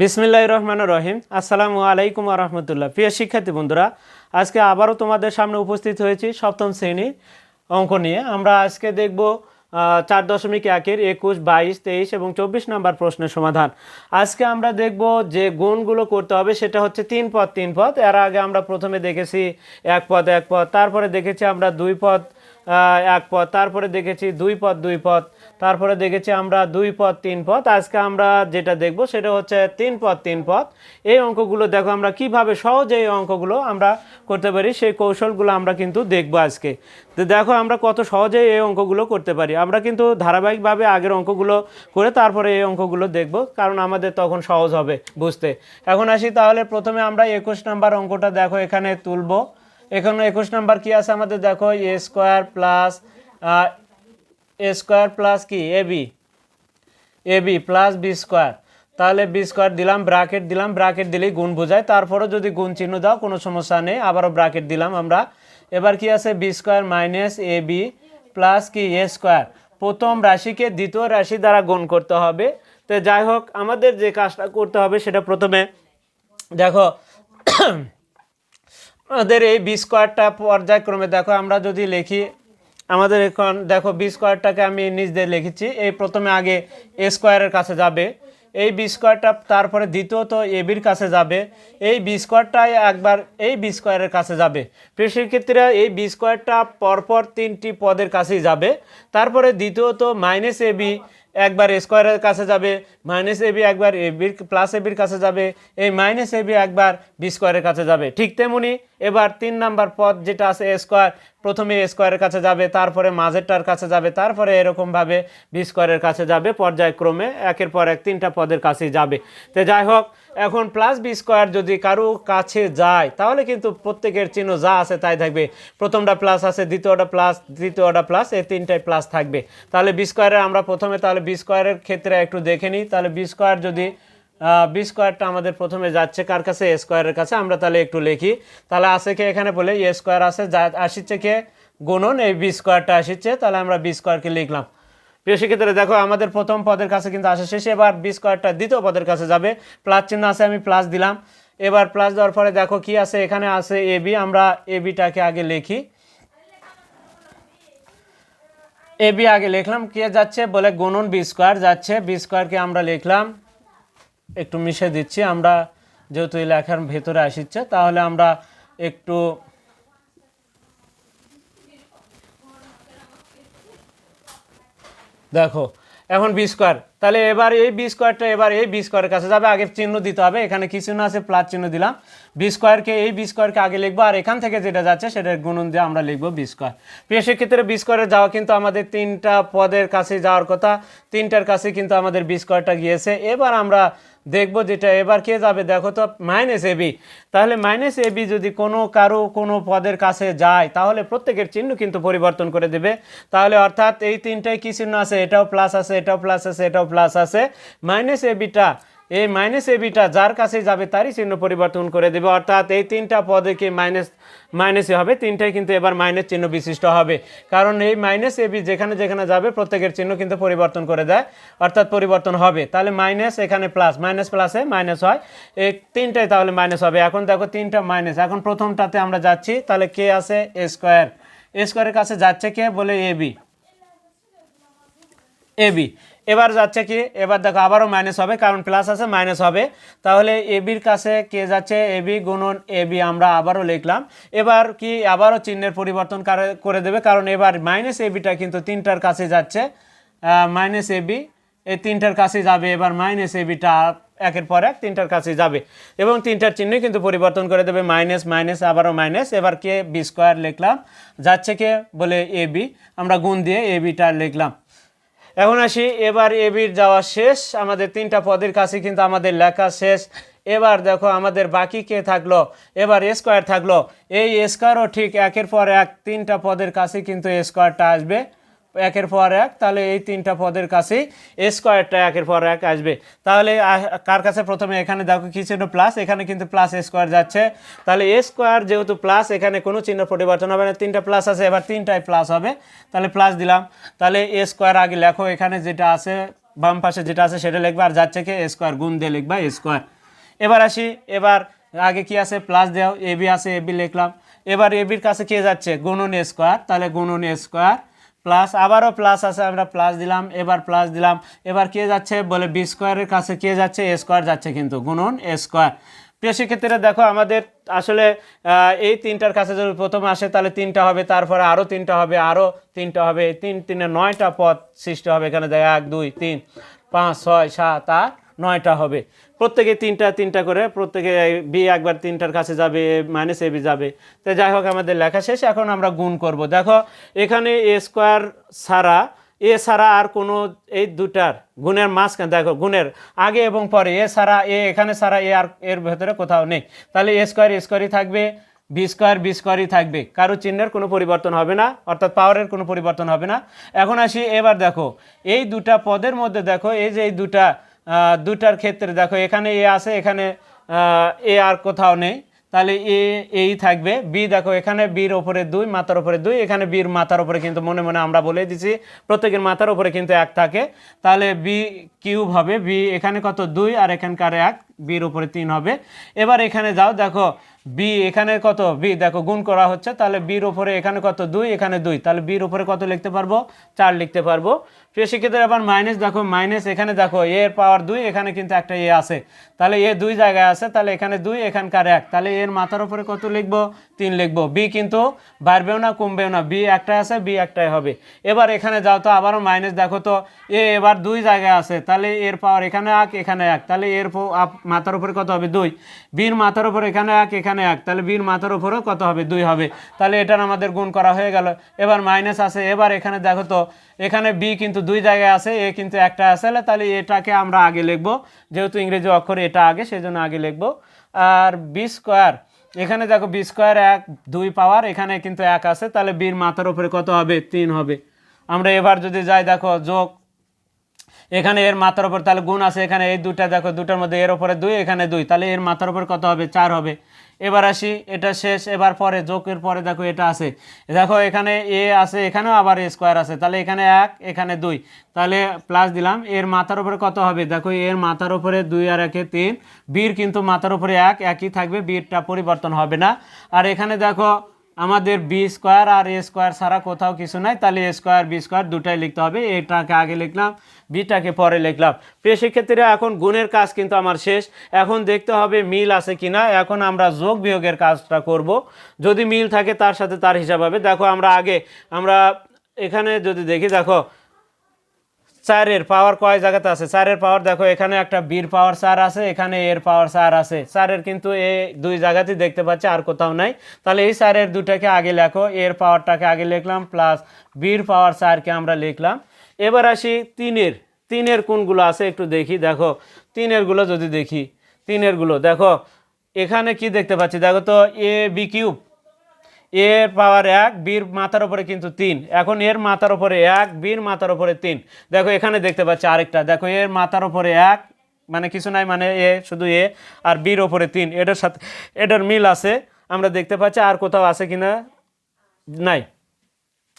বিসমিল্লাহ রহমান রহিম। আসসালামু আলাইকুম রহমতুল্লাহ। প্রিয় শিক্ষার্থী বন্ধুরা, আজকে আবারও তোমাদের সামনে উপস্থিত হয়েছি সপ্তম শ্রেণির অঙ্ক নিয়ে। আমরা আজকে দেখব চার দশমিক একের একুশ, বাইশ, তেইশ এবং চব্বিশ নম্বর প্রশ্নের সমাধান। আজকে আমরা দেখব যে গুণগুলো করতে হবে, সেটা হচ্ছে তিন পদ তিন পদ। এর আগে আমরা প্রথমে দেখেছি এক পদ এক পদ। তারপরে দেখেছি আমরা দুই পদ এক পদ। তারপরে দেখেছি দুই পদ দুই পদ। তারপরে দেখেছি আমরা দুই পথ তিন পথ আজকে আমরা যেটা দেখব সেটা হচ্ছে তিন পথ তিন পথ এই অঙ্কগুলো দেখো আমরা কীভাবে সহজে এই অঙ্কগুলো আমরা করতে পারি, সেই কৌশলগুলো আমরা কিন্তু দেখব আজকে। তো দেখো আমরা কত সহজে এই অঙ্কগুলো করতে পারি। আমরা কিন্তু ধারাবাহিকভাবে আগের অঙ্কগুলো করে তারপরে এই অঙ্কগুলো দেখব, কারণ আমাদের তখন সহজ হবে বুঝতে। এখন আসি তাহলে প্রথমে আমরা একুশ নাম্বার অঙ্কটা দেখো এখানে তুলব। এখানে একুশ নাম্বার কি আছে আমাদের? দেখো A square plus A square plus কি? A B. A B plus B square. তাহলে বি স্কোয়ার দিলাম ব্রাকেট দিলাম ব্রাকেট দিলেই গুণ বোঝায়। তারপরেও যদি গুণ চিহ্ন দাও, কোনো সমস্যা নেই, আবারও ব্রাকেট দিলাম আমরা। এবার কি আছে? B square minus A B plus কি? A square. প্রথম রাশিকে দ্বিতীয় রাশি দ্বারা গুণ করতে হবে। তো যাই হোক, আমাদের যে কাজটা করতে হবে সেটা প্রথমে, দেখো, আমাদের এই বি স্কোয়ারটা পর্যায়ক্রমে, দেখো, আমরা যদি লিখি আমাদের এখন, দেখো বি স্কোয়ারটাকে আমি নিজ দিয়ে লিখেছি। এই প্রথমে আগে এ স্কোয়ারের কাছে যাবে। এই বি স্কোয়ারটা তারপরে দ্বিতীয়ত এ বির কাছে যাবে। এই বি স্কোয়ারটাই একবার এই বি স্কোয়ারের কাছে যাবে। কৃষির ক্ষেত্রে এই বি স্কোয়ারটা পরপর তিনটি পদের কাছেই যাবে। তারপরে দ্বিতীয়ত মাইনাস এ বি একবার স্কোয়ারের কাছে যাবে মাইনাস এ বি একবার এ প্লাস এ বির কাছে যাবে, এই মাইনাস এ বি একবার বি স্কোয়ারের কাছে যাবে। ঠিক তেমনি এবার তিন নাম্বার পদ যেটা আছে এ স্কোয়ার প্রথমে এ স্কোয়ারের কাছে যাবে, তারপরে মাঝেরটার কাছে যাবে, তারপরে এরকমভাবে বি স্কোয়ারের কাছে যাবে, পর্যায়ক্রমে একের পর এক তিনটা পদের কাছেই যাবে। তো যাই হোক এখন প্লাস বি স্কোয়ার যদি কারও কাছে যায়, তাহলে কিন্তু প্রত্যেকের চিহ্ন যা আছে তাই থাকবে। প্রথমটা প্লাস আছে, দ্বিতীয়টা প্লাস তৃতীয়টা প্লাস এই তিনটাই প্লাস থাকবে। তাহলে বি স্কোয়ারের আমরা প্রথমে তাহলে বি স্কোয়ারের ক্ষেত্রে একটু দেখে নিই। তাহলে বি স্কোয়ার যদি বি স্কোয়ারটা আমাদের প্রথমে যাচ্ছে কার কাছে? এ স্কোয়ারের কাছে। আমরা তাহলে একটু লিখি। তাহলে আছে কে এখানে বলে? এ স্কোয়ার আছে যা, আসিচ্ছে কে? গুণন, এই বি স্কোয়ারটা আসিচ্ছে। তাহলে আমরা বি স্কোয়ারকে লিখলাম। প্রিয় শিক্ষিতরা দেখো, আমাদের প্রথম পদের কাছে কিন্তু আসা শেষে এবার বি স্কোয়ারটা দ্বিতীয় পদের কাছে যাবে। প্লাস চিহ্ন আছে, আমি প্লাস দিলাম। এবার প্লাস দেওয়ার পরে দেখো কি আছে, এখানে আছে এ বি আমরা এ বিটাকে আগে লিখি। এ বি আগে লিখলাম, কে যাচ্ছে বলে গুণন বি স্কোয়ার যাচ্ছে। বি স্কোয়ারকে আমরা লিখলাম, একটু মিশে দিচ্ছি, আমরা যেহেতু এই লেখার ভেতরে আসিচ্ছে, তাহলে আমরা একটু দেখো এখন বি স্কোয়ার তাহলে এবার এই বি স্কোয়ারটা এবার এই বি স্কোয়ারের কাছে যাবে, আগে চিহ্ন দিতে হবে, এখানে কি চিহ্ন আছে? প্লাস চিহ্ন দিলাম। বি স্কোয়ারকে এই বি স্কোয়ারকে আগে লিখব, আর এখান থেকে যেটা যাচ্ছে সেটার গুণন দিয়ে আমরা লিখব বি স্কোয়ার প্রিয় সেক্ষেত্রে বি স্কোয়ারে যাওয়া কিন্তু আমাদের তিনটা পদের কাছে যাওয়ার কথা, তিনটার কাছে কিন্তু আমাদের বি স্কোয়ারটা গিয়েছে। এবার আমরা দেখব যেটা, এবার কে যাবে? দেখো তো মাইনাস এবি তাহলে মাইনাস এবি যদি কোনো কারও কোনো পদের কাছে যায়, তাহলে প্রত্যেকের চিহ্ন কিন্তু পরিবর্তন করে দেবে। তাহলে অর্থাৎ এই তিনটায় কী চিহ্ন আছে? এটাও প্লাস আছে, এটাও প্লাস আছে, এটাও প্লাস আছে মাইনাস এবিটা এই মাইনাস এবিটা যার কাছে যাবে তারই চিহ্ন পরিবর্তন করে দেবে। অর্থাৎ এই তিনটা পদে কি মাইনাস মাইনাসই হবে? তিনটাই কিন্তু এবার মাইনাস চিহ্ন বিশিষ্ট হবে। কারণ এই মাইনাস এবি যেখানে যেখানে যাবে, প্রত্যেকের চিহ্ন কিন্তু পরিবর্তন করে দেয়। অর্থাৎ পরিবর্তন হবে। তাহলে মাইনাস এখানে প্লাস মাইনাস প্লাসে মাইনাস হয়। এই তিনটাই তাহলে মাইনাস হবে। এখন দেখো তিনটা মাইনাস এখন প্রথমটাতে আমরা যাচ্ছি। তাহলে কে আছে? এ স্কোয়ার এ স্কোয়ারের কাছে যাচ্ছে কে? বলে এ বি এবি এবার যাচ্ছে কি? এবার দেখো আবারও মাইনাস হবে, কারণ প্লাস আছে মাইনাস হবে। তাহলে এবির কাছে কে যাচ্ছে? এবি গুণন এবি আমরা আবারও লিখলাম। এবার কি? আবারও চিহ্নের পরিবর্তন করে- দেবে, কারণ এবার মাইনাস এবিটা কিন্তু তিনটার কাছে যাচ্ছে। মাইনাস এবি এই তিনটার কাছে যাবে, এবার মাইনাস এবিটা একের পর এক তিনটার কাছে যাবে। এবং তিনটার চিহ্নই কিন্তু পরিবর্তন করে দেবে মাইনাস মাইনাস আবারও মাইনাস এবার কে? বি স্কোয়ার লিখলাম। যাচ্ছে কে? বলে এ বি আমরা গুণ দিয়ে এ বিটা লিখলাম। এখন আসি, এবার এবির যাওয়া শেষ। আমাদের তিনটা পদের কাছে কিন্তু আমাদের লেখা শেষ। এবার দেখো আমাদের বাকি কে থাকল? এবার স্কোয়ার থাকল। এই স্কোয়ারও ঠিক একের পর এক তিনটা পদের কাছে কিন্তু স্কোয়ারটা আসবে। একের পর এক, তাহলে এই তিনটা পদের কাছেই স্কোয়ারটা একের পর এক আসবে। তাহলে কার কাছে প্রথমে? এখানে দেখো কি চিহ্ন? প্লাস এখানে কিন্তু প্লাস স্কোয়ার যাচ্ছে। তাহলে এ স্কোয়ার যেহেতু প্লাস এখানে কোনো চিহ্ন পরিবর্তন হবে না। তিনটা প্লাস আছে, এবার তিনটায় প্লাস হবে। তাহলে প্লাস দিলাম। তাহলে এ স্কোয়ার আগে লেখো, এখানে যেটা আছে, বাম পাশে যেটা আছে, সেটা লিখবা, আর যাচ্ছে কি স্কোয়ার গুণ দিয়ে লিখবা স্কোয়ার এবার আসি, এবার আগে কি আছে? প্লাস দেও এ বি আছে এ বি লিখলাম। এবার এ বির কাছে কে যাচ্ছে? গুণন স্কোয়ার তাহলে গুণন স্কোয়ার প্লাস আবারও প্লাস আছে, আমরা প্লাস দিলাম, এবার প্লাস দিলাম, এবার কে যাচ্ছে? বলে বি স্কোয়ারের কাছে কে যাচ্ছে? এ স্কোয়ার যাচ্ছে কিন্তু, গুণন এ স্কোয়ার প্রিয় শিক্ষার্থীরা, দেখো আমাদের আসলে এই তিনটার কাছে যদি প্রথম আসে, তাহলে তিনটা হবে, তারপরে আরও তিনটা হবে, আরও তিনটা হবে, তিন, তিনে নয়টা পদ সৃষ্টি হবে, এখানে দেখ, এক, দুই, তিন, পাঁচ, ছয়, সাত, আট নয়টা হবে। প্রত্যেকে তিনটা তিনটা করে, প্রত্যেকে বি একবার তিনটার কাছে যাবে মাইনাস এ বি যাবে। তো যাই হোক, আমাদের লেখা শেষ। এখন আমরা গুণ করব। দেখো, এখানে এ স্কোয়ার ছাড়া এ ছাড়া আর কোনো এই দুটার গুণের মাঝখানে, দেখো, গুণের আগে এবং পরে এ ছাড়া এ এখানে ছাড়া এ আর এর ভেতরে কোথাও নেই। তাহলে এ স্কোয়ার এ স্কোয়ারই থাকবে বি স্কোয়ার বি স্কোয়ারই থাকবে। কারও চিহ্নের কোনো পরিবর্তন হবে না, অর্থাৎ পাওয়ারের কোনো পরিবর্তন হবে না। এখন আসি, এবার দেখো, এই দুটা পদের মধ্যে দেখো, এই যে এই দুটা দুটার ক্ষেত্রে দেখো, এখানে এ আছে, এখানে এ আর কোথাও নেই। তাহলে এ, এই থাকবে। বি দেখো, এখানে বির ওপরে দুই, মাথার ওপরে দুই, এখানে বির মাথার ওপরে কিন্তু মনে মনে আমরা বলে দিছি, প্রত্যেকের মাথার ওপরে কিন্তু এক থাকে। তাহলে বি কিউব হবে বি এখানে কত? দুই আর এখানকার এক বির উপরে তিন হবে। এবার এখানে যাও, দেখো বি এখানে কত? বি দেখো, গুণ করা হচ্ছে, তাহলে বির উপরে এখানে কত? দুই, এখানে দুই। তাহলে বির উপরে কত লিখতে পারব? চার লিখতে পারব। প্রিয় শিক্ষিতরা আবার মাইনাস দেখো মাইনাস এখানে দেখো এ এর পাওয়ার দুই, এখানে কিন্তু একটা এ আছে। তাহলে এ দুই জায়গায় আছে, তাহলে এখানে দুই, এখানকার এক। তাহলে এর মাথার উপরে কত লিখব? তিন লিখব। বি কিন্তু বাড়বেও না, কমবেও না। বি একটাই আছে, বি একটাই হবে। এবার এখানে যাও তো, আবারও মাইনাস দেখো তো। এ এবার দুই জায়গায় আছে। তাহলে এর পাওয়ার এখানে এক এখানে এক। তাহলে এর মাথার উপরে কত হবে? দুই। বির মাথার উপরে এখানে এক এখানে এক। তাহলে বির মাথার উপরেও কত হবে? দুই হবে। তাহলে এটার আমাদের গুণ করা হয়ে গেল। এবার মাইনাস আছে। এবার এখানে দেখো তো, এখানে বি কিন্তু দুই জায়গায় আছে, এ কিন্তু একটা আছে। তাহলে এটাকে আমরা আগে লিখব। যেহেতু ইংরেজি অক্ষর এটা আগে সেই জন্য আগে লিখব। আর বি স্কোয়ার এখানে দেখো বি স্কোয়ার এক, দুই পাওয়ার এখানে কিন্তু এক আছে, তাহলে বির মাথার উপরে কত হবে? তিন হবে। আমরা এবার যদি যাই, দেখো, যোগ, এখানে এর মাথার উপর তাহলে গুণ আছে, এখানে এই দুটা দেখো দুটার মধ্যে এর ওপরে দুই, এখানে দুই, তাহলে এর মাথার উপর কত হবে? চার হবে। এবার আসি, এটা শেষ, এবার পরে যোগের পরে দেখো এটা আছে। দেখো এখানে এ আছে, এখানেও আবার এ স্কোয়ার আছে। তাহলে এখানে এক, এখানে দুই। তাহলে প্লাস দিলাম, এর মাথার উপরে কত হবে? দেখো এর মাথার উপরে দুই আর একে তিন। বীর কিন্তু মাথার উপরে এক, একই থাকবে, বীরটা পরিবর্তন হবে না। আর এখানে দেখো আমাদের বি স্কোয়ার আর এ স্কোয়ার ছাড়া কোথাও কিছু নাই, তাহলে এ স্কোয়ার বি স্কোয়ার দুটাই লিখতে হবে। এটাকে আগে লিখলাম বিটাকে পরে লিখলাম। প্রিয় শিক্ষার্থীরা, এখন গুণের কাজ কিন্তু আমার শেষ। এখন দেখতে হবে মিল আছে কি না এখন আমরা যোগ বিয়োগের কাজটা করব। যদি মিল থাকে তার সাথে তার হিসাব হবে। দেখো আমরা আগে, আমরা এখানে যদি দেখি, দেখো চারের পাওয়ার কয় জায়গাতে আছে? চারের পাওয়ার দেখো, এখানে একটা বীর পাওয়ার চার আছে, এখানে এর পাওয়ার চার আছে। চারের কিন্তু এ দুই জায়গাতেই দেখতে পাচ্ছি, আর কোথাও নাই। তাহলে এই চারের দুটাকে আগে লেখো, এর পাওয়ারটাকে আগে লিখলাম প্লাস বীর পাওয়ার চারকে আমরা লিখলাম। এবার আসি তিনের। তিনের কোনগুলো আছে একটু দেখি, দেখো। তিনেরগুলো যদি দেখি, তিনেরগুলো, দেখো। এখানে কি দেখতে পাচ্ছি? দেখো তো এ বি কিউব এর পাওয়ার এক, বীর মাথার ওপরে কিন্তু তিন। এখন এর মাথার উপরে এক, বীর মাথার উপরে তিন। দেখো, এখানে দেখতে পাচ্ছি আরেকটা। দেখো, এর মাথার ওপরে এক মানে কিছু নাই মানে এ, শুধু এ, আর বীর ওপরে তিন। এটার সাথে, এটার মিল আছে। আমরা দেখতে পাচ্ছি আর কোথাও আছে কিনা? নাই।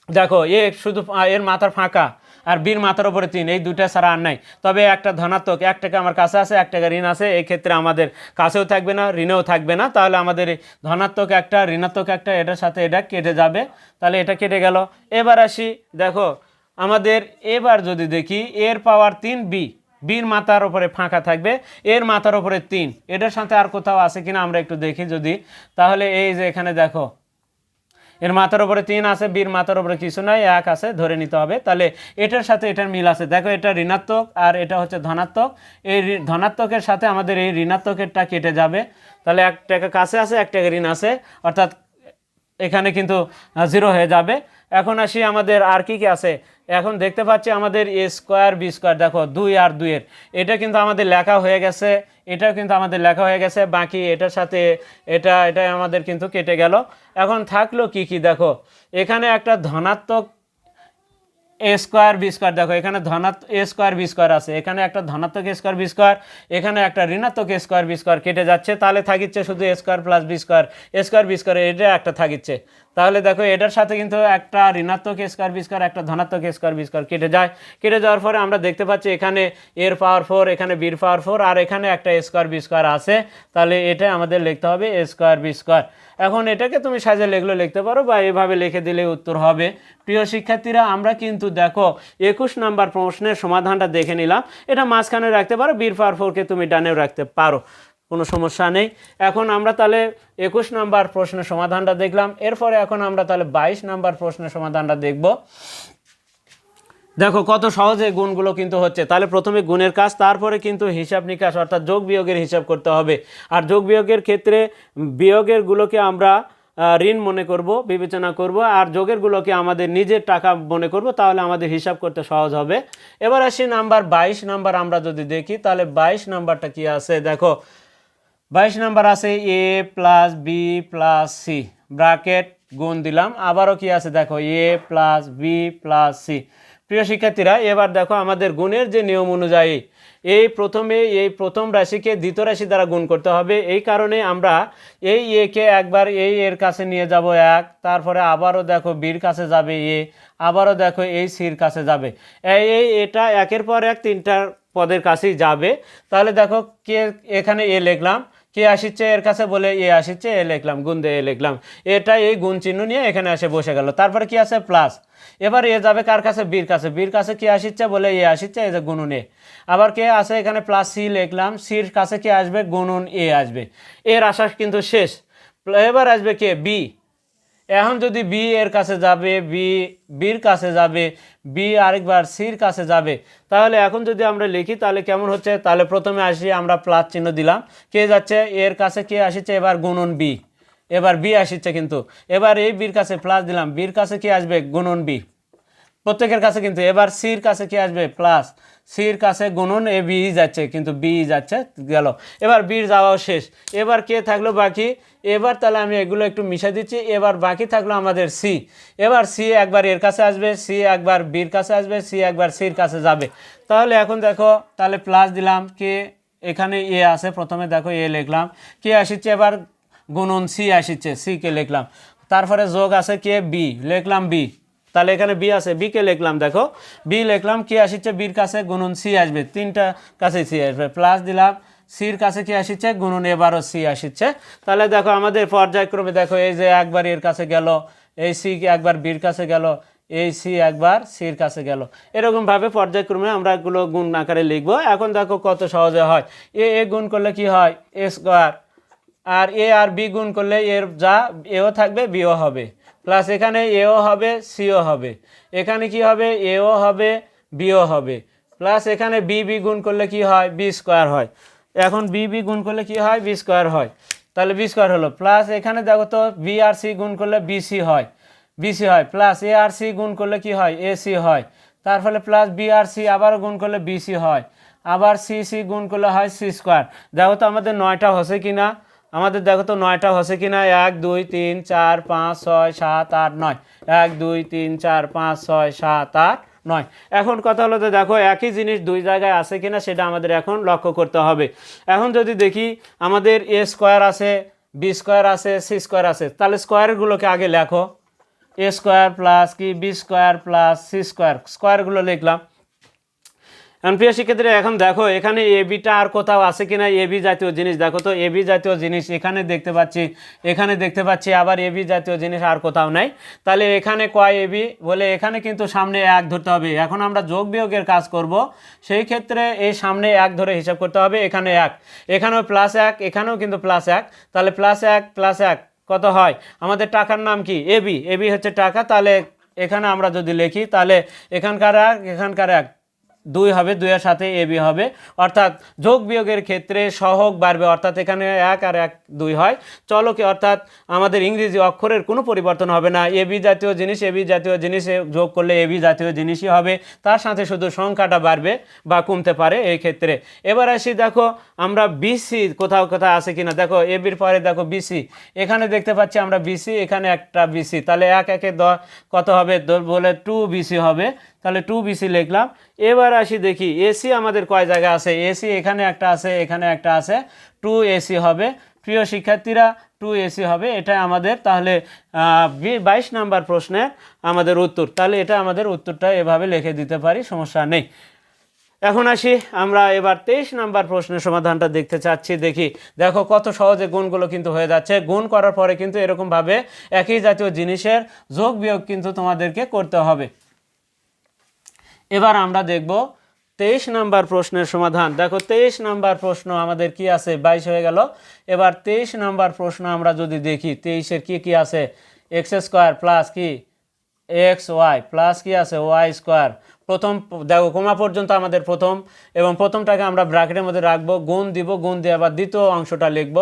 দেখো, এ শুধু এর মাথার ফাঁকা। আর বীর মাথার উপরে তিন, এই দুটা ছাড়া আর নাই। তবে একটা ধনাত্মক, এক টাকা আমার কাছে আছে, এক টাকা ঋণ আছে এই ক্ষেত্রে আমাদের কাছেও থাকবে না, ঋণেও থাকবে না। তাহলে আমাদের ধনাত্মক একটা, ঋণাত্মক একটা, এটার সাথে এটা কেটে যাবে। তাহলে এটা কেটে গেল। এবার আসি, দেখো, আমাদের এবার যদি দেখি, এর পাওয়ার তিন, বি। বীর মাথার ওপরে ফাঁকা থাকবে, এর মাথার ওপরে তিন। এটার সাথে আর কোথাও আছে কিনা আমরা একটু দেখি যদি। তাহলে এই যে এখানে দেখো এর মাথার উপরে তিন আছে, বীর মাথার উপরে কিছু নাই, এক আছে, ধরে নিতে হবে। তাহলে এটার সাথে এটার মিল আছে। দেখো, এটা ঋণাত্মক আর এটা হচ্ছে ধনাত্মক। এই ধনাত্মকের সাথে আমাদের এই ঋণাত্মকেরটা কেটে যাবে। তাহলে এক টাকা কাছে আছে, এক টাকা ঋণ আছে। অর্থাৎ এখানে কিন্তু জিরো হয়ে যাবে। এখন আসি আমাদের আর কি কি আছে। এখন দেখতে পাচ্ছি আমাদের এ স্কোয়ার বি স্কোয়ার দেখো, দুই আর দুইয়ের। এটা কিন্তু আমাদের লেখা হয়ে গেছে, এটাও কিন্তু আমাদের লেখা হয়ে গেছে, বাকি এটার সাথে এটা এটা আমাদের কিন্তু কেটে গেল। এখন থাকল কি কি? দেখো, এখানে একটা ধনাত্মক এ স্কোয়ার বি স্কোয়ার দেখো এখানে ধনাত্মক এ স্কোয়ার বি স্কোয়ার আছে এখানে একটা ধনাত্মক স্কোয়ার বি স্কোয়ার এখানে একটা ঋণাত্মক স্কোয়ার বি স্কোয়ার কেটে যাচ্ছে তাহলে থাকিচ্ছে শুধু square plus B square square B square এটা একটা থাকিচ্ছে তাহলে দেখো এটার সাথে কিন্তু একটা ঋণাত্মক স্কোয়ার বি স্কোয়ার একটা ধনাত্মক স্কোয়ার বি স্কোয়ার কেটে যায় কেটে যাওয়ার পরে আমরা দেখতে পাচ্ছি এখানে এর পাওয়ার ফোর এখানে বির পাওয়ার ফোর আর এখানে একটা স্কোয়ার বি স্কোয়ার আছে তাহলে এটা আমাদের লিখতে হবে স্কোয়ার বি স্কোয়ার এখন এটাকে তুমি সাজে লেখলে লিখতে পারো বা এভাবে লিখে দিলে উত্তর হবে। প্রিয় শিক্ষার্থীরা, আমরা কিন্তু দেখো, একুশ নাম্বার প্রশ্নের সমাধানটা দেখে নিলাম। এটা মাঝখানে রাখতে পারো, বীর পাওয়ার ফোরকে তুমি ডানেও রাখতে পারো, কোনো সমস্যা নেই। এখন আমরা তাহলে একুশ নাম্বার প্রশ্নের সমাধানটা দেখলাম। এরপরে এখন আমরা তাহলে বাইশ নাম্বার প্রশ্নের সমাধানটা দেখব। দেখো, কত সহজে গুণগুলো কিন্তু হচ্ছে। তাহলে প্রথমে গুণের কাজ, তারপরে কিন্তু হিসাব নিকাশ, অর্থাৎ যোগ বিয়োগের হিসাব করতে হবে। আর যোগ বিয়োগের ক্ষেত্রে বিয়োগের গুলোকে আমরা ঋণ মনে করব, বিবেচনা করব। আর যোগেরগুলোকে আমাদের নিজের টাকা মনে করব, তাহলে আমাদের হিসাব করতে সহজ হবে। এবার আসি নাম্বার বাইশ। নাম্বার আমরা যদি দেখি, তাহলে বাইশ নাম্বারটা কি আছে? দেখো, বাইশ নাম্বার আছে A plus B plus C. Bracket গুণ দিলাম। আবারও কি আছে? দেখো, A plus B plus C. প্রিয় শিক্ষার্থীরা, এবার দেখো আমাদের গুণের যে নিয়ম অনুযায়ী, এই প্রথমে, এই প্রথম রাশিকে দ্বিতীয় রাশি দ্বারা গুণ করতে হবে। এই কারণে আমরা এই একে একবার এই এর কাছে নিয়ে যাব এক, তারপরে আবারও দেখো বির কাছে যাবে এ, আবারও দেখো এই সির কাছে যাবে। এই এটা একের পর এক তিনটার পদের কাছেই যাবে। তাহলে দেখো কে এখানে এ লিখলাম কে আসিচ্ছে এর কাছে বলে, এ আসিচ্ছে এ লিখলাম, গুণ দিয়ে এ লিখলাম। এটা এই গুণ চিহ্ন নিয়ে এখানে এসে বসে গেল। তারপরে কি আছে? প্লাস এবার এ যাবে কার কাছে? বীর কাছে। বীর কাছে কি আসিচ্ছে বলে, এ আসিচ্ছে এই যে গুণুন এ। আবার কে আছে? এখানে প্লাস সি লিখলাম। সির কাছে কি আসবে? গুণন এ আসবে। এর আশা কিন্তু শেষ। এবার আসবে কে? বি। এখন যদি বি এর কাছে যাবে বি বির কাছে যাবে বি আরেকবার সির কাছে যাবে, তাহলে এখন যদি আমরা লিখি, তাহলে কেমন হচ্ছে? তাহলে প্রথমে আসি, আমরা প্লাস চিহ্ন দিলাম। কে যাচ্ছে? এর কাছে কে আসছে? এবার গুণন বি এবার বি আসছে কিন্তু। এবার এই বির কাছে প্লাস দিলাম। বির কাছে কি আসবে? গুণন বি প্রত্যেকের কাছে কিন্তু, এবার সির কাছে কি আসবে? প্লাস সির কাছে গুণন এ বি যাচ্ছে, কিন্তু বি যাচ্ছে, গেল। এবার বির যাওয়াও শেষ। এবার কে থাকল বাকি? এবার তাহলে আমি এগুলো একটু মিশে দিচ্ছি। এবার বাকি থাকল আমাদের সি এবার সি একবার এর কাছে আসবে সি একবার বির কাছে আসবে সি একবার সির কাছে যাবে। তাহলে এখন দেখো, তাহলে প্লাস দিলাম, কে এখানে এ আছে, প্রথমে দেখো এ লিখলাম। কে আসিচ্ছে এবার? গুণন সি আসিচ্ছে সি কে লিখলাম। তারপরে যোগ আছে কে? বি লিখলাম বি তাহলে এখানে বি আছে, বি কে লিখলাম, দেখো। বি লিখলাম, কি আসছে বির কাছে গুণন সি আসবে। তিনটা কাছে সি আসবে। প্লাস দিলাম সির কাছে কি আসছে গুণন এবারও সি আসছে তাহলে দেখো আমাদের পর্যায়ক্রমে, দেখো, এই যে একবার এর কাছে গেল, এই সি একবার বির কাছে গেল, এই সি একবার সির কাছে গেল। এরকমভাবে পর্যায়ক্রমে আমরা এগুলো গুণ আকারে লিখব। এখন দেখো কত সহজে হয়। এ এ গুণ করলে কি হয়? এ স্কোয়ার। আর এ আর বি গুণ করলে এর যা, এও থাকবে, বিও হবে। প্লাস এখানে এও হবে সিও হবে। এখানে কি হবে? এও হবে বিও হবে। প্লাস এখানে বি বি গুণ করলে কি হয়? বি স্কোয়ার হয়। এখন বি বি গুণ করলে কি হয়? বি স্কোয়ার হয়। তাহলে বি স্কোয়ার হলো। প্লাস এখানে দেখো তো বি আর সি গুণ করলে বিসি হয়। বিসি হয়। প্লাস এ আর সি গুণ করলে কি হয়? এসি হয়। তার ফলে প্লাস বি আর সি আবার গুণ করলে বিসি হয়। আবার সি সি গুণ করলে হয় সি স্কোয়ার দেখো তো আমাদের নয়টা হচ্ছে কি না আমাদের দেখো তো নয়টা হচ্ছে কি না এক, দুই, তিন, চার, পাঁচ, ছয়, সাত, আট, নয়। এক, দুই, তিন, চার, পাঁচ, ছয়, সাত, আট, নয়। এখন কথা হলো যে দেখো, একই জিনিস দুই জায়গায় আছে কিনা সেটা আমাদের এখন লক্ষ্য করতে হবে। এখন যদি দেখি, আমাদের এ স্কোয়ার আছে বি স্কোয়ার আছে সি স্কোয়ার আছে, তাহলে স্কোয়ারগুলোকে আগে লেখো। এ স্কোয়ার প্লাস কি? B square plus C square স্কোয়ারগুলো লিখলাম। এখন প্রিয় এখন দেখো, এখানে এবিটা আর কোথাও আছে কিনা? এবি জাতীয় জিনিস, দেখো তো এবি জাতীয় জিনিস এখানে দেখতে পাচ্ছি, এখানে দেখতে পাচ্ছি, আবার এবি জাতীয় জিনিস আর কোথাও নাই। তাহলে এখানে কয় এবি বলে এখানে কিন্তু সামনে এক ধরতে হবে। এখন আমরা যোগ বিয়োগের কাজ করব, সেই ক্ষেত্রে এই সামনে এক ধরে হিসাব করতে হবে, এখানে এক। এখানেও প্লাস এক, এখানেও কিন্তু প্লাস এক। তাহলে প্লাস এক প্লাস এক, কত হয়? আমাদের টাকার নাম কি? এবি এবি হচ্ছে টাকা, তাহলে এখানে আমরা যদি লিখি, তাহলে এখানকার এক এখানকার এক। দুই হবে, দুইয়ের সাথে এ বি হবে। অর্থাৎ যোগ বিয়োগের ক্ষেত্রে সহগ বাড়বে, অর্থাৎ এখানে এক আর এক দুই হয়। চলকে অর্থাৎ আমাদের ইংরেজি অক্ষরের কোনো পরিবর্তন হবে না। এ বি জাতীয় জিনিস, এ বি জাতীয় জিনিসে যোগ করলে এ বি জাতীয় জিনিসই হবে। তার সাথে শুধু সংখ্যাটা বাড়বে বা কমতে পারে এই ক্ষেত্রে। এবার আসি, দেখো আমরা বিসি কোথাও কোথাও আছে কিনা? দেখো এ বির পরে দেখো বিসি এখানে দেখতে পাচ্ছি আমরা বিসি এখানে একটা বিসি তাহলে এক, একে দ, কত হবে? বলে টু বিসি হবে। তাহলে টু বিসি লিখলাম। এবার আসি দেখি এসি আমাদের কয় জায়গায় আছে? এসি এখানে একটা আছে, এখানে একটা আছে। টু এসি হবে। প্রিয় শিক্ষার্থীরা টু এসি হবে। এটা আমাদের, তাহলে বাইশ নাম্বার প্রশ্নের আমাদের উত্তর। তাহলে এটা আমাদের উত্তরটা এভাবে লিখে দিতে পারি, সমস্যা নেই। এখন আসি আমরা এবার তেইশ নাম্বার প্রশ্নের সমাধানটা দেখতে চাচ্ছি, দেখি। দেখো কত সহজে গুণগুলো কিন্তু হয়ে যাচ্ছে। গুণ করার পরে কিন্তু এরকমভাবে একই জাতীয় জিনিসের যোগ বিয়োগ কিন্তু তোমাদেরকে করতে হবে। এবার আমরা দেখব তেইশ নাম্বার প্রশ্নের সমাধান। দেখো তেইশ নাম্বার প্রশ্ন আমাদের কি আছে? বাইশ হয়ে গেল। এবার তেইশ নাম্বার প্রশ্ন আমরা যদি দেখি, তেইশের কি কি আছে? এক্স স্কোয়ার প্লাস কি? এক্স ওয়াই প্লাস কি আছে? Y square. প্রথম, দেখো, কোমা পর্যন্ত আমাদের প্রথম এবং প্রথমটাকে আমরা ব্র্যাকেটের মধ্যে রাখব, গুণ দিব, গুণ দিয়ে আবার দ্বিতীয় অংশটা লিখব।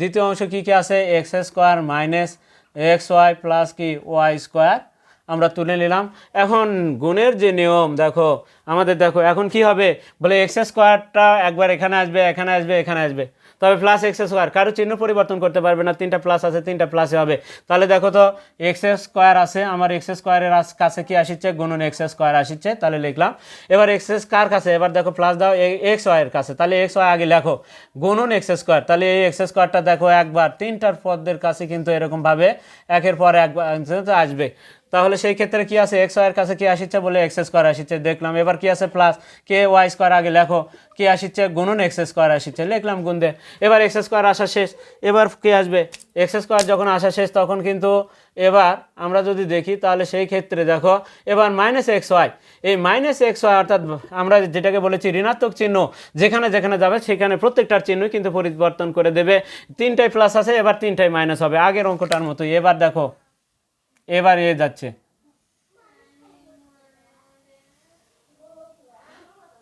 দ্বিতীয় অংশ কি কী আছে? X square minus X Y plus কি? Y square. আমরা তুলে নিলাম। এখন গুণের যে নিয়ম, দেখো, আমাদের দেখো, এখন কি হবে? বলে এক্স স্কোয়ারটা একবার এখানে আসবে এখানে আসবে এখানে আসবে। তবে প্লাস এক্স স্কোয়ার কারও চিহ্ন পরিবর্তন করতে পারবে না, তিনটা প্লাস আছে, তিনটা প্লাসে হবে। তাহলে দেখো তো এক্স স্কোয়ার আছে, আমার এক্স স্কোয়ারের কাছে কি আসছে গুণন এক্স স্কোয়ার আসছে তাহলে লিখলাম। এবার এক্স কার কাছে? এবার দেখো প্লাস দাও এক্স ওয়াইয়ের কাছে। তাহলে এক্স ওয়াই আগে লেখো। গুণন এক্স স্কোয়ার তাহলে এই এক্স স্কোয়ারটা দেখো একবার, তিনটার পদের কাছে কিন্তু এরকমভাবে একের পর একবার আসবে। তাহলে সেই ক্ষেত্রে কি আছে? এক্স ওয়াইয়ের কাছে কি আসছে বলে এক্স স্কোয়ার আসছে দেখলাম। এবার কি আছে প্লাস কে ওয়াই স্কোয়ার আগে লেখো। কি আসছে গুণন এক্স স্কোয়ার আসছে লিখলাম গুণ দে। এবার এক্স স্কোয়ার আসা শেষ। এবার কি আসবে? এক্স স্কোয়ার যখন আসা শেষ, তখন কিন্তু এবার আমরা যদি দেখি, তাহলে সেই ক্ষেত্রে দেখো, এবার মাইনাস এক্স ওয়াই এই মাইনাস এক্স ওয়াই অর্থাৎ আমরা যেটাকে বলেছি ঋণাত্মক চিহ্ন, যেখানে যেখানে যাবে, সেখানে প্রত্যেকটার চিহ্নই কিন্তু পরিবর্তন করে দেবে। তিনটাই প্লাস আছে, এবার তিনটাই মাইনাস হবে। আগের অঙ্কটার মতোই। এবার দেখো এবার এ যাচ্ছে।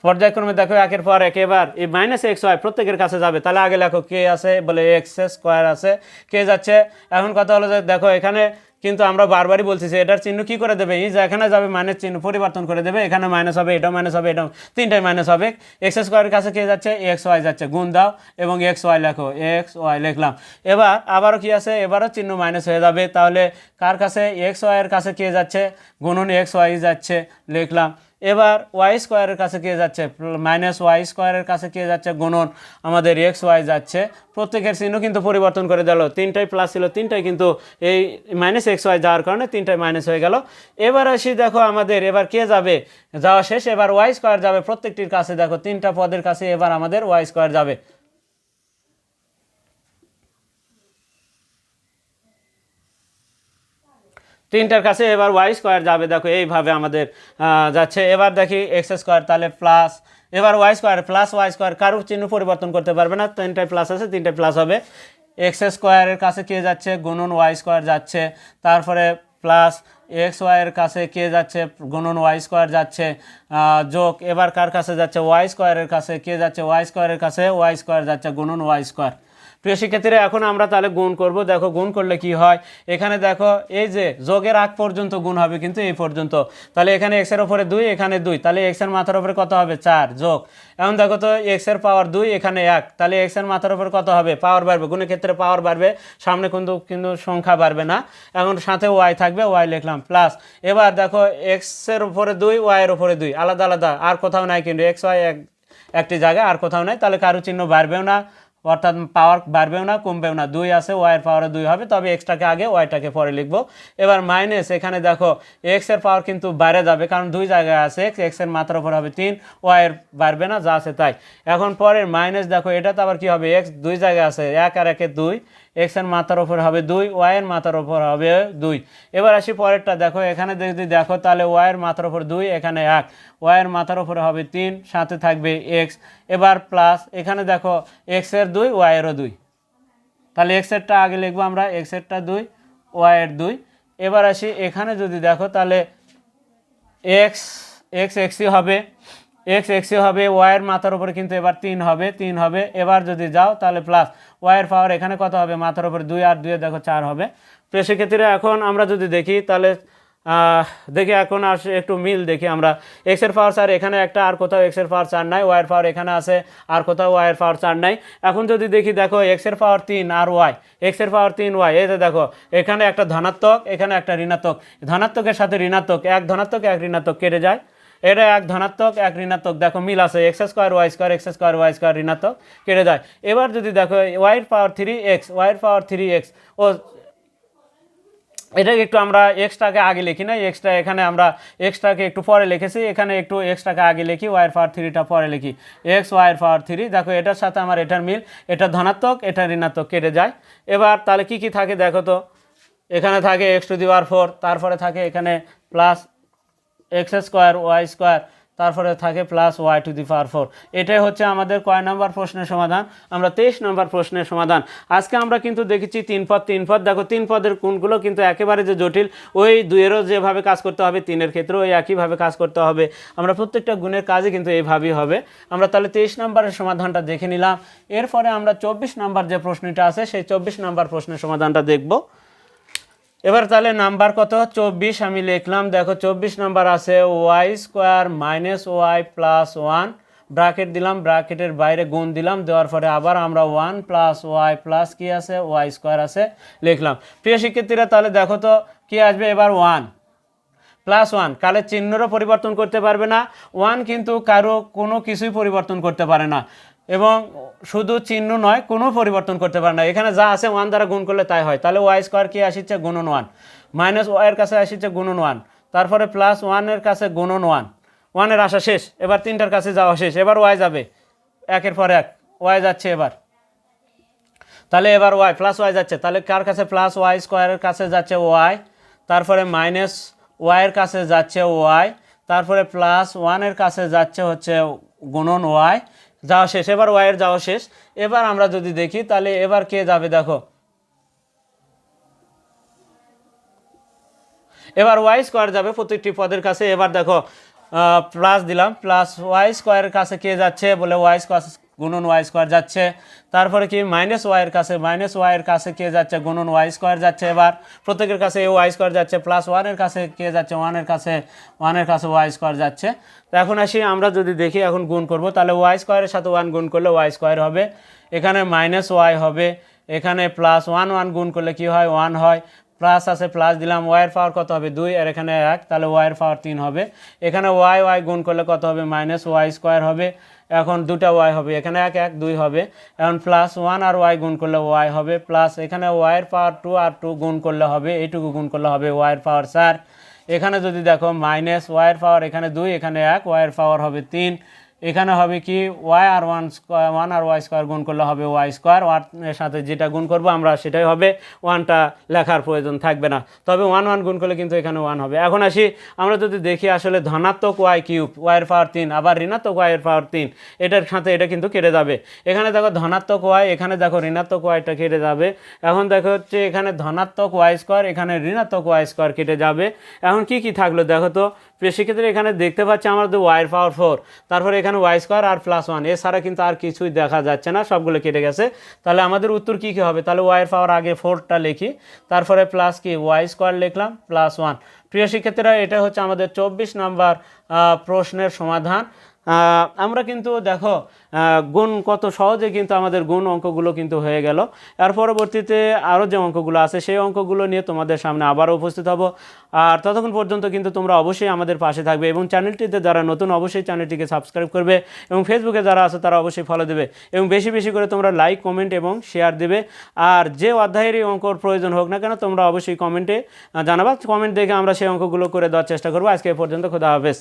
পর্যায়ক্রমে দেখো একের পর এক, এবার এই মাইনাস এক্স ওয়াই প্রত্যেকের কাছে যাবে। তাহলে আগে লেখো কে আছে, বলে এক্স স্কোয়ার আছে। কে যাচ্ছে? এখন কথা হলো যে দেখো এখানে কিন্তু আমরা বারবারই বলছি যে এটার চিহ্ন কি করে দেবে? এই যে এখানে যাবে মাইনাস চিহ্ন পরিবর্তন করে দেবে, এখানে মাইনাস হবে, এটাও মাইনাস হবে, এটাও তিনটাই মাইনাস হবে। এক্স স্কোয়ারের কাছে কে যাচ্ছে? এক্স ওয়াই যাচ্ছে। গুণ দাও এবং এক্স ওয়াই লেখো। এক্স ওয়াই লিখলাম। এবার আবারও কি আছে? এবারও চিহ্ন মাইনাস হয়ে যাবে। তাহলে কার কাছে? এক্স ওয়াইয়ের কাছে কে যাচ্ছে? গুণন এক্স ওয়াই যাচ্ছে। লিখলাম। এবার ওয়াই স্কোয়ারের কাছে কে যাচ্ছে? মাইনাস ওয়াই স্কোয়ারের কাছে কে যাচ্ছে? গুণন আমাদের এক্স ওয়াই যাচ্ছে। প্রত্যেকের চিহ্ন কিন্তু পরিবর্তন করে দিল। তিনটাই প্লাস ছিল, তিনটাই কিন্তু এই মাইনাস এক্স ওয়াই যাওয়ার কারণে তিনটাই মাইনাস হয়ে গেল। এবার আসি দেখো আমাদের, এবার কে যাবে? যাওয়া শেষ, এবার ওয়াই স্কোয়ার যাবে প্রত্যেকটির কাছে। দেখো তিনটা পদের কাছে এবার আমাদের ওয়াই স্কোয়ার যাবে। তিনটার কাছে এবার ওয়াই স্কোয়ার যাবে। দেখো, এইভাবে আমাদের যাচ্ছে। এবার দেখি এক্স স্কোয়ার তাহলে প্লাস এবার Y square plus Y square কারও চিহ্ন পরিবর্তন করতে পারবে না? তিনটায় প্লাস আছে, তিনটায় প্লাস হবে। এক্স স্কোয়ারের কাছে কে যাচ্ছে? গুণন ওয়াই স্কোয়ার যাচ্ছে। তারপরে প্লাস এক্স ওয়াইয়ের কাছে কে যাচ্ছে? গুণন ওয়াই স্কোয়ার যাচ্ছে। যোগ, এবার কার কাছে যাচ্ছে? ওয়াই স্কোয়ারের কাছে কে যাচ্ছে? ওয়াই স্কোয়ারের কাছে ওয়াই স্কোয়ার যাচ্ছে, গুণন ওয়াই স্কোয়ার প্রিয় শিক্ষার্থীরা, এখন আমরা তাহলে গুণ করব। দেখো, গুণ করলে কি হয়? এখানে দেখো, এই যে যোগের আগ পর্যন্ত গুণ হবে কিন্তু এই পর্যন্ত। তাহলে এখানে এক্সের ওপরে দুই, এখানে দুই। তাহলে এক্সের মাথার ওপরে কত হবে? চার, যোগ। এখন দেখো তো এক্সের পাওয়ার দুই, এখানে এক। তাহলে এক্সের মাথার উপরে কত হবে? পাওয়ার বাড়বে। গুণের ক্ষেত্রে পাওয়ার বাড়বে। সামনে কিন্তু কিন্তু সংখ্যা বাড়বে না। এখন সাথে ওয়াই থাকবে ওয়াই লিখলাম প্লাস এবার দেখো এক্সের উপরে দুই ওয়াইয়ের উপরে দুই। আলাদা আলাদা। আর কোথাও নাই কিন্তু এক্স ওয়াই এক একটি জায়গায়, আর কোথাও নাই। তাহলে কারও চিহ্ন বাড়বেও না। অর্থাৎ পাওয়ার বাড়বেও না, কমবেও না। দুই আছে ওয়াইয়ের পাওয়ারে দুই হবে, তবে এক্সটাকে আগে ওয়াইটাকে পরে লিখব। এবার মাইনাস এখানে দেখো এক্সের পাওয়ার কিন্তু বাইরে যাবে, কারণ দুই জায়গায় আছে এক্স এক্সের মাত্রার উপর হবে তিন ওয়াইয়ের বাড়বে না, যা আছে তাই। এখন পরের মাইনাস দেখো এটা তো আবার কী হবে এক্স দুই জায়গায় আছে, এক আর একে দুই এক্সের মাথার ওপর হবে দুই ওয়াইয়ের মাথার ওপর হবে দুই। এবার আসি পরেরটা, দেখো, এখানে যদি দেখো, তাহলে ওয়াইয়ের মাথার ওপর দুই, এখানে এক। ওয়াইয়ের মাথার উপরে হবে তিন, সাথে থাকবে এক্স এবার প্লাস এখানে দেখো এক্সের দুই ওয়াইয়েরও দুই। তাহলে এক্স এরটা আগে লিখব আমরা এক্স এরটা দুই ওয়াইয়ের দুই। এবার আসি, এখানে যদি দেখো, তাহলে এক্স এক্স এক্সই হবে। এক্স এক্সই হবে ওয়াইয়ের মাথার উপরে কিন্তু এবার তিন হবে তিন হবে। এবার যদি যাও, তাহলে প্লাস ওয়াইয়ের পাওয়ার এখানে কত হবে? মাথার উপরে দুই আর দুয়ে দেখো চার হবে। তো সেক্ষেত্রে এখন আমরা যদি দেখি, তাহলে দেখি এখন আসে একটু মিল দেখি আমরা। এক্সের পাওয়ার চার এখানে একটা, আর কোথাও এক্সের পাওয়ার চার নাই। ওয়াইয়ের পাওয়ার এখানে আছে, আর কোথাও ওয়াইয়ের পাওয়ার চার নাই। এখন যদি দেখি, দেখো এক্সের পাওয়ার তিন আর ওয়াই এক্সের পাওয়ার তিন ওয়াই যে দেখো, এখানে একটা ধনাত্মক, এখানে একটা ঋণাত্মক। ধনাত্মকের সাথে ঋণাত্মক, এক ধনাত্মক, এক ঋণাত্মক কেটে যায়। এটা এক ধনাত্মক, এক ঋণাত্মক। দেখো মিল আছে X square Y square X square Y square ঋণাত্মক। কেটে যায়। এবার যদি দেখো ওয়াইয়ের পাওয়ার থ্রি এক্স ওয়াইয়ের পাওয়ার থ্রি এক্স ও এটাকে একটু আমরা এক্সট্রাকে আগে লিখি না এক্সট্রা এখানে আমরা এক্সট্রাকে একটু পরে লিখেছি, এখানে একটু এক্সট্রাকে আগে লিখি ওয়াইয়ের পাওয়ার থ্রিটা পরে লিখি। এক্স ওয়াইয়ের পাওয়ার থ্রি দেখো এটার সাথে আমার এটার মিল, এটা ধনাত্মক, এটা ঋণাত্মক, কেটে যায়। এবার তাহলে কি কি থাকে দেখো তো? এখানে থাকে X to the power four তারপরে থাকে এখানে plus X square Y square তারপরে থাকে plus Y to the power four এটাই হচ্ছে আমাদের কয় নম্বর প্রশ্নের সমাধান? আমরা তেইশ নম্বর প্রশ্নের সমাধান। আজকে আমরা কিন্তু দেখেছি তিন পদ তিন পদ। দেখো, তিন পদের কোনগুলো কিন্তু একেবারে যে জটিল, ওই দুইয়েরও যেভাবে কাজ করতে হবে, তিনের ক্ষেত্রেও ওই একইভাবে কাজ করতে হবে। আমরা প্রত্যেকটা গুণের কাজই কিন্তু এইভাবেই হবে। আমরা তাহলে তেইশ নম্বরের সমাধানটা দেখে নিলাম। এরপরে আমরা চব্বিশ নম্বর যে প্রশ্নটা আছে, সেই চব্বিশ নম্বর প্রশ্নের সমাধানটা দেখব। এবার তাহলে নাম্বার কত? চব্বিশ, আমি লিখলাম, দেখো চব্বিশ নাম্বার আছে, Y square minus Y plus one. Bracket দিলাম ব্রাকেটের বাইরে গুণ দিলাম, দেওয়ার পরে আবার আমরা ওয়ান প্লাস ওয়াই প্লাস কী আছে? ওয়াই স্কোয়ার আছে, লিখলাম। প্রিয় শিক্ষার্থীরা, তাহলে দেখো তো কি আসবে এবার ওয়ান। প্লাস ওয়ান কালের চিহ্নরও পরিবর্তন করতে পারবে না, ওয়ান কিন্তু কারও কোনো কিছুই পরিবর্তন করতে পারে না। এবং শুধু চিহ্ন নয়, কোনো পরিবর্তন করতে পারে না। এখানে যা আছে ওয়ান দ্বারা গুণ করলে তাই হয়। তাহলে ওয়াই স্কোয়ার কি আসিচ্ছে? গুণন ওয়ান মাইনাস ওয়াইয়ের কাছে আসিচ্ছে গুণন ওয়ান তারপরে প্লাস ওয়ানের কাছে গুণন ওয়ান ওয়ানের আসা শেষ। এবার তিনটার কাছে যাওয়া শেষ। এবার ওয়াই যাবে। একের পর এক। ওয়াই যাচ্ছে এবার। তাহলে এবার ওয়াই প্লাস ওয়াই যাচ্ছে। তাহলে কার কাছে? প্লাস ওয়াই স্কোয়ারের কাছে যাচ্ছে ওয়াই তারপরে মাইনাস ওয়াইয়ের কাছে যাচ্ছে ওয়াই তারপরে প্লাস ওয়ানের কাছে যাচ্ছে হচ্ছে গুণন ওয়াই যাওয়া শেষ, এবার ওয়াইয়ের যাওয়া শেষ। এবার আমরা যদি দেখি, তাহলে এবার কে যাবে দেখো। এবার ওয়াই স্কোয়ার যাবে প্রত্যেকটি পদের কাছে। এবার দেখো প্লাস দিলাম প্লাস ওয়াই স্কোয়ারের কাছে কে যাচ্ছে? বলে ওয়াই স্কোয়ার গুণন ওয়াই স্কোয়ার যাচ্ছে। তারপরে কি? মাইনাস ওয়াইয়ের কাছে মাইনাস ওয়াইয়ের কাছে কে যাচ্ছে? গুণন ওয়াই স্কোয়ার যাচ্ছে এবার। প্রত্যেকের কাছে এ ওয়াই স্কোয়ার যাচ্ছে প্লাস ওয়ানের কাছে কে যাচ্ছে? ওয়ানের কাছে ওয়ানের কাছে ওয়াই স্কোয়ার যাচ্ছে। তো এখন আসি, আমরা যদি দেখি এখন গুণ করব, তাহলে ওয়াই স্কোয়ারের সাথে ওয়ান গুণ করলে ওয়াই স্কোয়ার হবে। এখানে মাইনাস ওয়াই হবে। এখানে প্লাস ওয়ান ওয়ান গুণ করলে কি হয়? ওয়ান হয়। প্লাস আছে প্লাস দিলাম ওয়াইয়ের পাওয়ার কত হবে? দুই, আর এখানে এক, তাহলে ওয়াইয়ের পাওয়ার তিন হবে। এখানে ওয়াই ওয়াই গুণ করলে কত হবে? মাইনাস ওয়াই স্কোয়ার হবে। এখন দুটা ওয়াই হবে, এখানে এক এক, দুই হবে। এখন প্লাস ওয়ান আর ওয়াই গুণ করলে ওয়াই হবে। প্লাস এখানে ওয়াইয়ের পাওয়ার টু আর টু গুণ করলে হবে, এইটুকু গুণ করলে হবে ওয়াইয়ের পাওয়ার চার। এখানে যদি দেখো মাইনাস ওয়াইয়ের পাওয়ার এখানে দুই, এখানে এক ওয়াইয়ের পাওয়ার হবে তিন। এখানে হবে কি ওয়াই আর ওয়ান স্কোয়ার ওয়ান আর ওয়াই স্কোয়ার গুণ করলে হবে ওয়াই স্কোয়ার ওয়ানের সাথে যেটা গুণ করব আমরা সেটাই হবে ওয়ানটা লেখার প্রয়োজন থাকবে না। তবে ওয়ান ওয়ান গুণ করলে কিন্তু এখানে ওয়ান হবে। এখন আসি, আমরা যদি দেখি আসলে ধনাত্মক ওয়াই কিউব ওয়াইয়ের পাওয়ার তিন, আবার ঋণাত্মক ওয়াইয়ের পাওয়ার তিন, এটার সাথে এটা কিন্তু কেটে যাবে। এখানে দেখো ধনাত্মক ওয়াই এখানে দেখো ঋণাত্মক ওয়াইটা কেটে যাবে। এখন দেখো হচ্ছে এখানে ধনাত্মক ওয়াই স্কোয়ার এখানে ঋণাত্মক ওয়াই স্কোয়ার কেটে যাবে। এখন কি কি থাকল দেখো তো? সেক্ষেত্রে এখানে দেখতে পাচ্ছি আমাদের ওয়াইয়ের পাওয়ার ফোর তারপরে এখানে ওয়াই স্কোয়ার আর প্লাস ওয়ান এছাড়া কিন্তু আর কিছুই দেখা যাচ্ছে না, সবগুলো কেটে গেছে। তাহলে আমাদের উত্তর কী কী হবে? তাহলে ওয়াইয়ের পাওয়ার আগে ফোরটা লিখি, তারপরে প্লাস কি? ওয়াই স্কোয়ার লিখলাম প্লাস ওয়ান প্রিয় শিক্ষার্থীরা এটা হচ্ছে আমাদের চব্বিশ নম্বর প্রশ্নের সমাধান। আমরা কিন্তু দেখো গুণ কত সহজে কিন্তু আমাদের গুণ অঙ্কগুলো কিন্তু হয়ে গেল। এর পরবর্তীতে আরও যে অঙ্কগুলো আছে, সেই অঙ্কগুলো নিয়ে তোমাদের সামনে আবারও উপস্থিত হব। আর ততক্ষণ পর্যন্ত কিন্তু তোমরা অবশ্যই আমাদের পাশে থাকবে এবং চ্যানেলটিতে যারা নতুন, অবশ্যই চ্যানেলটিকে সাবস্ক্রাইব করবে এবং ফেসবুকে যারা আছে, তারা অবশ্যই ফলো দেবে এবং বেশি বেশি করে তোমরা লাইক কমেন্ট এবং শেয়ার দেবে। আর যে অধ্যায়েরই অঙ্কর প্রয়োজন হোক না কেন, তোমরা অবশ্যই কমেন্টে জানাবা। কমেন্ট দেখে আমরা সেই অঙ্কগুলো করে দেওয়ার চেষ্টা করব। আজকে পর্যন্ত খোদা হাফেজ।